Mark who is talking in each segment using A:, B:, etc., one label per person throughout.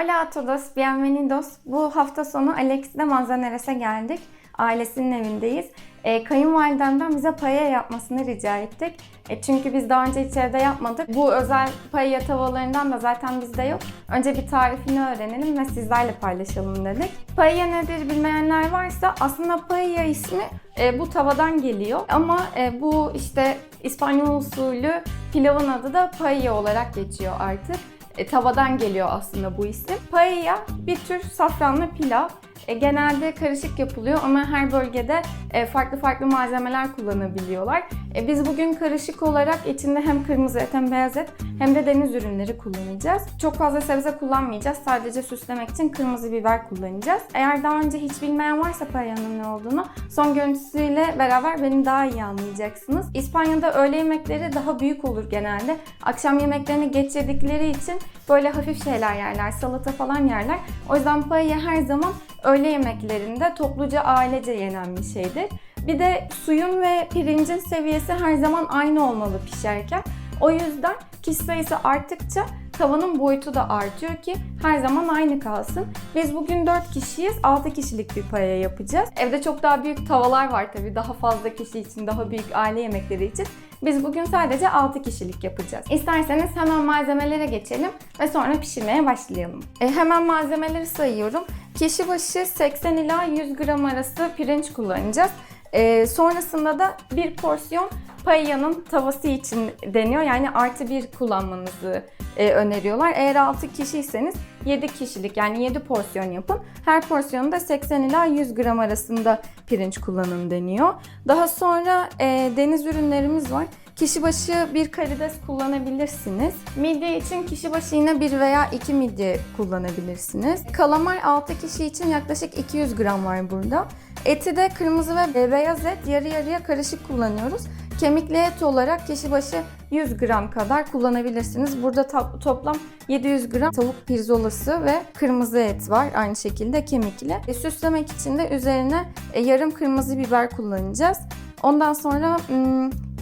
A: Hola a todos, bienvenidos. Bu hafta sonu Alex'le Manzanares'e geldik. Ailesinin evindeyiz. E, kayınvalidemden bize paella yapmasını rica ettik. E, çünkü biz daha önce hiç evde yapmadık. Bu özel paella tavalarından da zaten bizde yok. Önce bir tarifini öğrenelim ve sizlerle paylaşalım dedik. Paella nedir bilmeyenler varsa aslında paella ismi e, bu tavadan geliyor. Ama e, bu işte İspanyol usulü pilavın adı da paella olarak geçiyor artık. E, tavadan geliyor aslında bu isim. Paella bir tür safranlı pilav. E, genelde karışık yapılıyor ama her bölgede e, farklı farklı malzemeler kullanabiliyorlar. E, biz bugün karışık olarak içinde hem kırmızı et hem beyaz et hem de deniz ürünleri kullanacağız. Çok fazla sebze kullanmayacağız. Sadece süslemek için kırmızı biber kullanacağız. Eğer daha önce hiç bilmeyen varsa paellanın ne olduğunu son görüntüsüyle beraber beni daha iyi anlayacaksınız. İspanya'da öğle yemekleri daha büyük olur genelde. Akşam yemeklerini geçirdikleri için böyle hafif şeyler yerler, salata falan yerler. O yüzden paella her zaman öğle yemeklerinde topluca ailece yenen bir şeydir. Bir de suyun ve pirincin seviyesi her zaman aynı olmalı pişerken. O yüzden kişi sayısı arttıkça tavanın boyutu da artıyor ki her zaman aynı kalsın. Biz bugün 4 kişiyiz. 6 kişilik bir paya yapacağız. Evde çok daha büyük tavalar var tabii. Daha fazla kişi için, daha büyük aile yemekleri için. Biz bugün sadece 6 kişilik yapacağız. İsterseniz hemen malzemelere geçelim ve sonra pişirmeye başlayalım. E, hemen malzemeleri sayıyorum. Kişi başı 80 ila 100 gram arası pirinç kullanacağız. E, sonrasında da bir porsiyon paellanın tavası için deniyor. Yani artı bir kullanmanızı e, öneriyorlar. Eğer 6 kişiyseniz 7 kişilik yani 7 porsiyon yapın. Her porsiyonda 80 ila 100 gram arasında pirinç kullanın deniyor. Daha sonra e, deniz ürünlerimiz var. Kişi başı bir karides kullanabilirsiniz. Midye için kişi başı yine bir veya iki midye kullanabilirsiniz. Kalamar 6 kişi için yaklaşık 200 gram var burada. Eti de kırmızı ve beyaz et yarı yarıya karışık kullanıyoruz. Kemikli et olarak kişi başı 100 gram kadar kullanabilirsiniz. Burada to- toplam 700 gram tavuk pirzolası ve kırmızı et var aynı şekilde kemikli. E, süslemek için de üzerine e, yarım kırmızı biber kullanacağız. Ondan sonra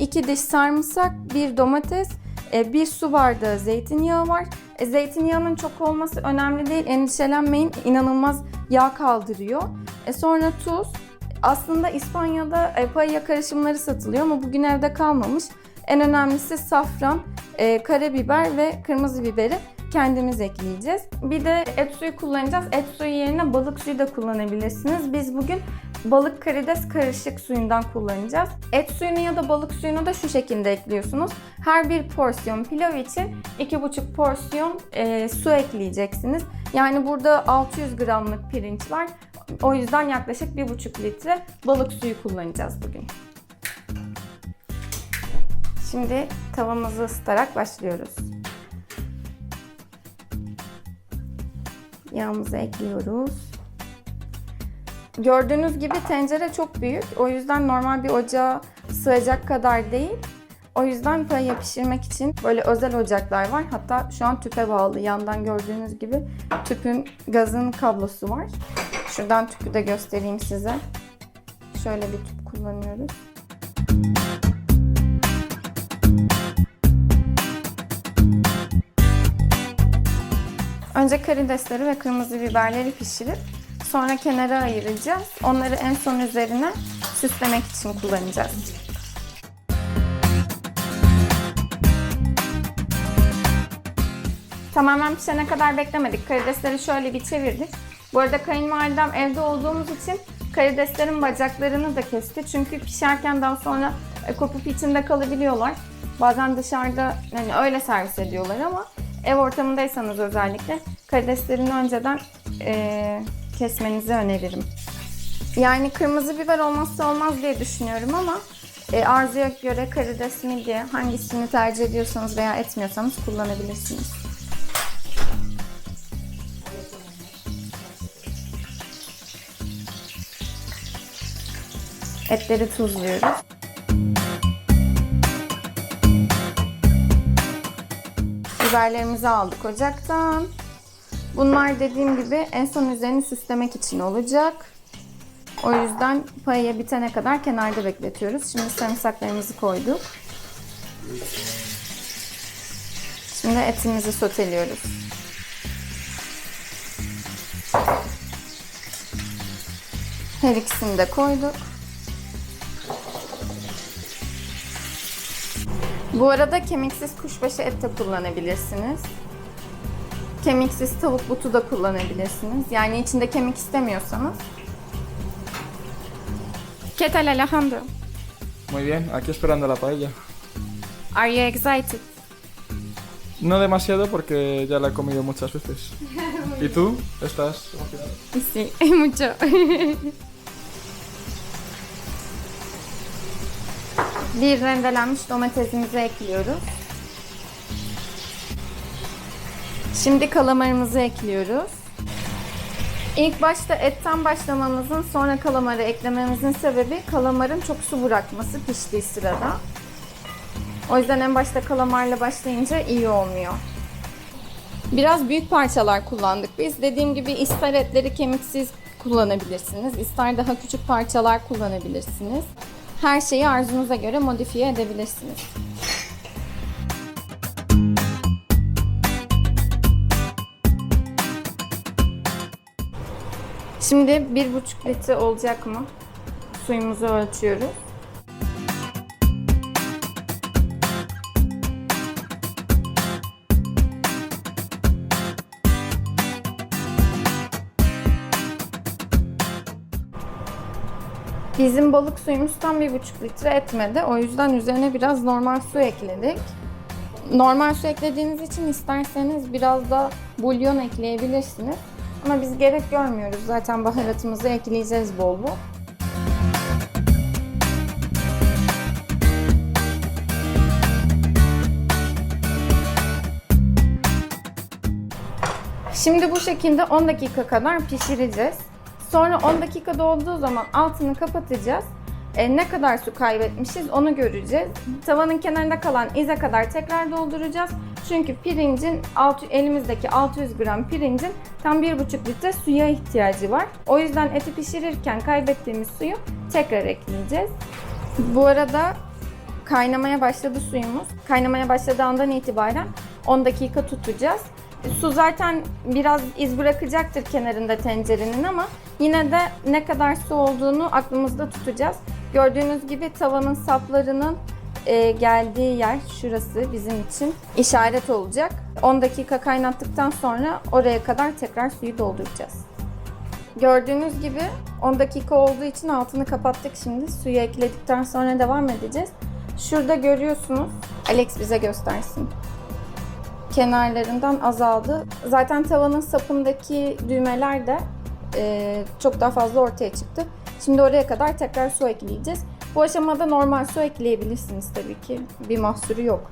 A: 2 diş sarımsak, bir domates, e, bir su bardağı zeytinyağı var. E, Zeytinyağının çok olması önemli değil. Endişelenmeyin. inanılmaz yağ kaldırıyor. E, sonra tuz. Aslında İspanya'da e, paella karışımları satılıyor ama bugün evde kalmamış. En önemlisi safran, e, karabiber ve kırmızı biberi kendimiz ekleyeceğiz. Bir de et suyu kullanacağız. Et suyu yerine balık suyu da kullanabilirsiniz. Biz bugün balık karides karışık suyundan kullanacağız. Et suyunu ya da balık suyunu da şu şekilde ekliyorsunuz. Her bir porsiyon pilav için 2,5 porsiyon e, su ekleyeceksiniz. Yani burada 600 gramlık pirinç var. O yüzden yaklaşık 1,5 litre balık suyu kullanacağız bugün. Şimdi tavamızı ısıtarak başlıyoruz. Yağımızı ekliyoruz. Gördüğünüz gibi tencere çok büyük. O yüzden normal bir ocağa sığacak kadar değil. O yüzden paella pişirmek için böyle özel ocaklar var. Hatta şu an tüpe bağlı. Yandan gördüğünüz gibi tüpün gazın kablosu var. Şuradan tüpü de göstereyim size. Şöyle bir tüp kullanıyoruz. Önce karidesleri ve kırmızı biberleri pişirip sonra kenara ayıracağız. Onları en son üzerine süslemek için kullanacağız. Tamamen pişene kadar beklemedik. Karidesleri şöyle bir çevirdik. Bu arada kayınvalidem evde olduğumuz için karideslerin bacaklarını da kesti. Çünkü pişerken daha sonra e, kopup içinde kalabiliyorlar. Bazen dışarıda yani öyle servis ediyorlar ama ev ortamındaysanız özellikle karideslerini önceden e, kesmenizi öneririm. Yani kırmızı biber olmazsa olmaz diye düşünüyorum ama e, arzuya göre karides, midye hangisini tercih ediyorsanız veya etmiyorsanız kullanabilirsiniz. Etleri tuzluyoruz. biberlerimizi aldık ocaktan. Bunlar dediğim gibi en son üzerini süslemek için olacak. O yüzden payaya bitene kadar kenarda bekletiyoruz. Şimdi sarımsaklarımızı koyduk. Şimdi etimizi soteliyoruz. Her ikisini de koyduk. Bu arada kemiksiz kuşbaşı et de kullanabilirsiniz. Kemiksiz tavuk butu da kullanabilirsiniz. Yani içinde kemik istemiyorsanız. ¿Qué tal Alejandro?
B: Muy bien, aquí esperando la paella.
A: Are you excited?
B: No demasiado porque ya la he comido muchas veces. ¿Y tú? ¿Estás emocionado?
A: Sí, mucho. Bir rendelenmiş domatesimizi ekliyoruz. Şimdi kalamarımızı ekliyoruz. İlk başta etten başlamamızın sonra kalamarı eklememizin sebebi kalamarın çok su bırakması piştiği sırada. O yüzden en başta kalamarla başlayınca iyi olmuyor. Biraz büyük parçalar kullandık biz. Dediğim gibi ister etleri kemiksiz kullanabilirsiniz, ister daha küçük parçalar kullanabilirsiniz. Her şeyi arzunuza göre modifiye edebilirsiniz. Şimdi bir buçuk litre olacak mı? Suyumuzu ölçüyoruz. Bizim balık suyumuz tam bir buçuk litre etmedi. O yüzden üzerine biraz normal su ekledik. Normal su eklediğiniz için isterseniz biraz da bulyon ekleyebilirsiniz. Ama biz gerek görmüyoruz. Zaten baharatımızı ekleyeceğiz bol bol. Şimdi bu şekilde 10 dakika kadar pişireceğiz. Sonra 10 dakika dolduğu zaman altını kapatacağız. E, ne kadar su kaybetmişiz onu göreceğiz. Tavanın kenarında kalan ize kadar tekrar dolduracağız. Çünkü pirincin altı, elimizdeki 600 gram pirincin tam 1,5 litre suya ihtiyacı var. O yüzden eti pişirirken kaybettiğimiz suyu tekrar ekleyeceğiz. Bu arada kaynamaya başladı suyumuz. Kaynamaya başladığı andan itibaren 10 dakika tutacağız. Su zaten biraz iz bırakacaktır kenarında tencerenin ama yine de ne kadar su olduğunu aklımızda tutacağız. Gördüğünüz gibi tavanın saplarının e, geldiği yer şurası bizim için işaret olacak. 10 dakika kaynattıktan sonra oraya kadar tekrar suyu dolduracağız. Gördüğünüz gibi 10 dakika olduğu için altını kapattık şimdi. Suyu ekledikten sonra devam edeceğiz. Şurada görüyorsunuz. Alex bize göstersin kenarlarından azaldı. Zaten tavanın sapındaki düğmeler de e, çok daha fazla ortaya çıktı. Şimdi oraya kadar tekrar su ekleyeceğiz. Bu aşamada normal su ekleyebilirsiniz tabii ki. Bir mahsuru yok.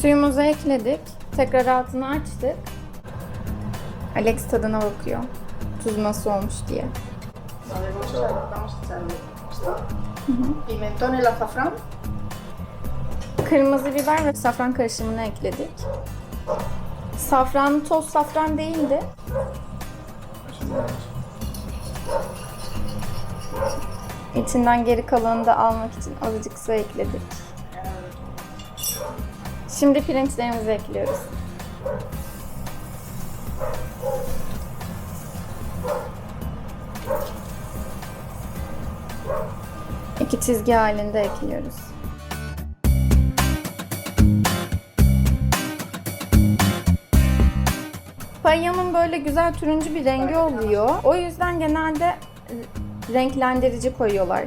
A: Suyumuzu ekledik. Tekrar altını açtık. Alex tadına bakıyor. Tuz nasıl olmuş diye.
C: Vamos a, echarle. Pimentón, el azafrán.
A: Kırmızı biber ve safran karışımını ekledik. Safran toz safran değildi. İçinden geri kalanını da almak için azıcık su ekledik. Şimdi pirinçlerimizi ekliyoruz. İki çizgi halinde ekliyoruz. Payanın böyle güzel turuncu bir rengi oluyor. O yüzden genelde e, renklendirici koyuyorlar.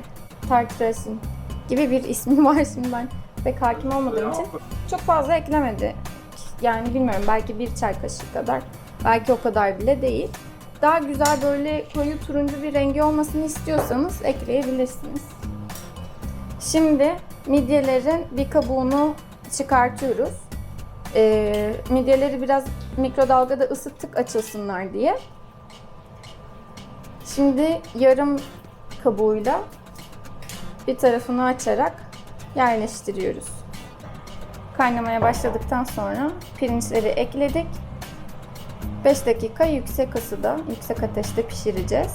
A: Tartrasin gibi bir ismi var şimdi ben pek hakim olmadığım için. Çok fazla eklemedi. Yani bilmiyorum belki bir çay kaşığı kadar. Belki o kadar bile değil. Daha güzel böyle koyu turuncu bir rengi olmasını istiyorsanız ekleyebilirsiniz. Şimdi midyelerin bir kabuğunu çıkartıyoruz. Ee, midyeleri biraz mikrodalgada ısıttık açılsınlar diye. Şimdi yarım kabuğuyla bir tarafını açarak yerleştiriyoruz. Kaynamaya başladıktan sonra pirinçleri ekledik. 5 dakika yüksek ısıda, yüksek ateşte pişireceğiz.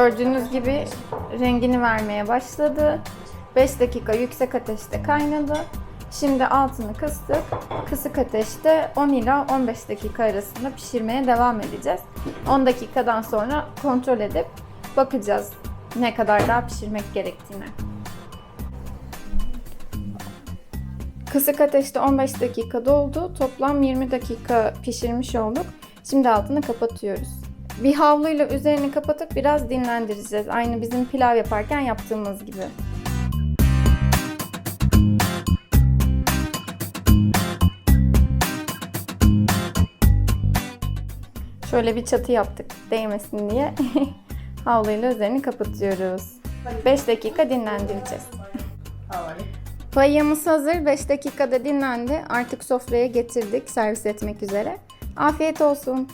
A: Gördüğünüz gibi rengini vermeye başladı. 5 dakika yüksek ateşte kaynadı. Şimdi altını kıstık. Kısık ateşte 10 ila 15 dakika arasında pişirmeye devam edeceğiz. 10 dakikadan sonra kontrol edip bakacağız ne kadar daha pişirmek gerektiğine. Kısık ateşte 15 dakika doldu. Toplam 20 dakika pişirmiş olduk. Şimdi altını kapatıyoruz. Bir havluyla üzerini kapatıp biraz dinlendireceğiz. Aynı bizim pilav yaparken yaptığımız gibi. Şöyle bir çatı yaptık değmesin diye. Havluyla üzerini kapatıyoruz. 5 dakika dinlendireceğiz. Payamız hazır. 5 dakikada dinlendi. Artık sofraya getirdik servis etmek üzere. Afiyet olsun.